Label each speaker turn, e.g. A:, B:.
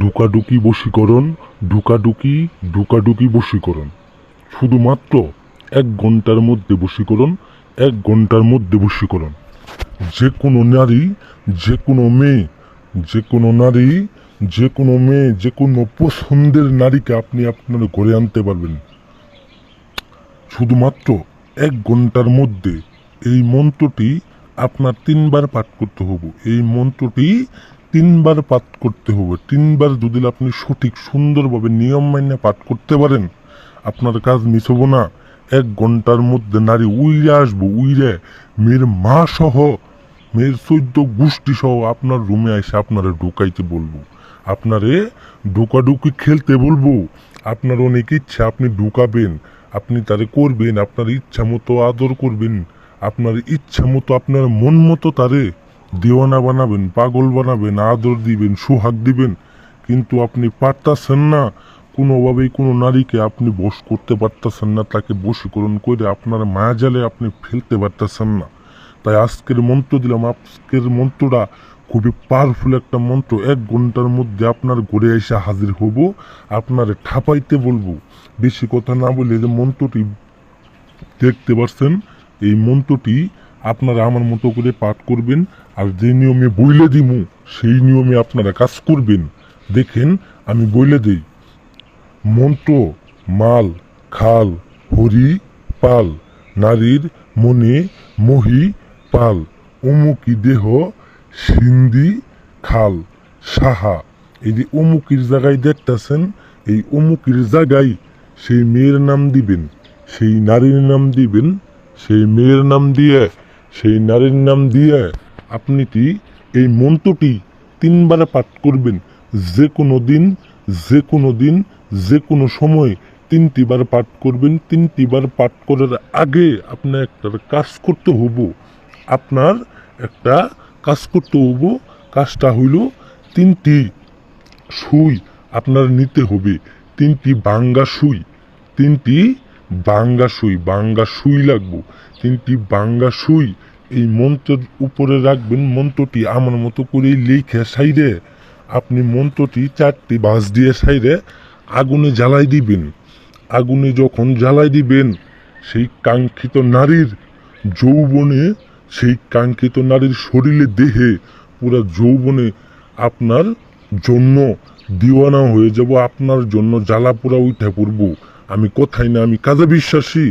A: ঢুকাঢুকি বশীকরণ ঢুকাঢুকি ঢুকাঢুকি বশীকরণ। শুধুমাত্র এক ঘণ্টার মধ্যে বশীকরণ, এক ঘণ্টার মধ্যে বশীকরণ। যে কোনো নারী, যে কোনো মেয়ে, যে কোনো নারী, যে কোনো মেয়ে, যে কোনো পছন্দের নারীকে আপনি আপনার ঘরে আনতে পারবেন। শুধুমাত্র এক ঘণ্টার মধ্যে এই মন্ত্রটি আপনার তিনবার পাঠ করতে হবে। এই মন্ত্রটি তিনবার পাঠ করতে হবে। তিনবার যদি আপনি সঠিক, সুন্দরভাবে নিয়ম মান্য পাঠ করতে পারেন, আপনার কাজ মিস হব না। এক ঘণ্টার মধ্যে নারী উইরে আসব, উইরে। মেয়ের মা সহ, মেয়ের চৈদ্য গোষ্ঠী সহ আপনার রুমে এসে আপনারা ঢুকাইতে বলব। আপনারে ঢুকাঢুকি খেলতে বলব। আপনার অনেক ইচ্ছা, আপনি ঢুকাবেন, আপনি তারে করবেন, আপনার ইচ্ছা মতো আদর করবেন, আপনার ইচ্ছা মতো আপনার মন মতো তারে দেওয়ানা বানাবেন, পাগল বানাবেন, আদর দিবেন, সোহাগ দিবেন, কিন্তু আপনি পারতাছেন না। কোনোভাবেই কোনো নারীকে আপনি বশ করতে পারতেছেন না, তাকে বশীকরণ করে আপনার মায়া জালে আপনি ফেলতে পারতেছেন না। তাই আজকের মন্ত্র দিলাম, আজকের মন্ত্রটা খুবই পাওয়ারফুল একটা মন্ত্র। এক ঘণ্টার মধ্যে আপনার ঘরে এসে হাজির হব, আপনার ঠাপাইতে বলব। বেশি কথা না বলে যে মন্ত্রটি দেখতে পাচ্ছেন এই মন্ত্রটি আপনারা আমার মতো করে পাঠ করবেন, আর যে নিয়মে বইলে দিমু, সেই নিয়মে আপনারা কাজ করবেন। দেখেন, আমি বইলে দিই। মন্ত্র, মাল, খাল, হরি, পাল, নারীর মনে মহি, পাল, অমুকি দেহ, সিন্ধি, খাল, সাহা। এই যে অমুকির জায়গায় দেখতেছেন, এই অমুকির জায়গায় সেই মেয়ের নাম দিবেন, সেই নারীর নাম দিবেন, সেই মেয়ের নাম দিয়ে সেই নারীর নাম দিয়ে আপনি কি এই মন্ত্রটি তিনবার পাঠ করবেন? যে কোনো দিন, যে কোনো দিন, যে কোনো সময় তিনটি বার পাঠ করবেন। তিনটি বার পাঠ করার আগে আপনার একটা কাজ করতে হব আপনার একটা কাজ করতে হব কাজটা হইল তিনটি সুই আপনার নিতে হবে। তিনটি বাঙ্গা সুই। তিনটি বাঙ্গা সুই বাঙ্গা সুই লাগবো। তিনটি বাঙ্গা সুই এই মন্ত্রের উপরে রাখবেন মন্ত্রটি আমার মতো করে লিখে সাইডে আপনি মন্ত্রটি চারটি বাঁশ দিয়ে সাইডে আগুনে জ্বালাই দিবেন। আগুনে যখন জ্বালাই দিবেন, সেই কাঙ্ক্ষিত নারীর যৌবনে, সেই কাঙ্ক্ষিত নারীর শরীরে, দেহে পুরো যৌবনে আপনার জন্য দিওয়ানা হয়ে যাব, আপনার জন্য জ্বালা পোড়া উঠে পড়ব। আমি কোথায় না আমি কাজে বিশ্বাসী।